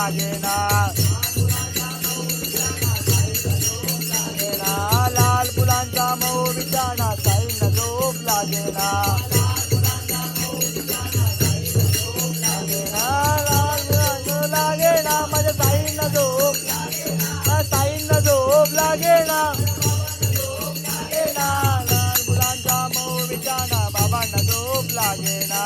लागेना लाल फुलांचा मऊ विचारणा काही न झोप लागेना. लागेना माझ्या ताईंना झोप ताईंना झोप लागेना. लाल फुलांचा मऊ विचारणा बाबांना झोप लागेना.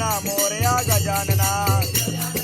ਗਜਾਨਨਾ ਮੋਰਿਆ ਗਜਾਨਨਾ